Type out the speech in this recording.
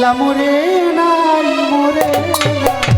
দেখলাম রে নাই মোরে না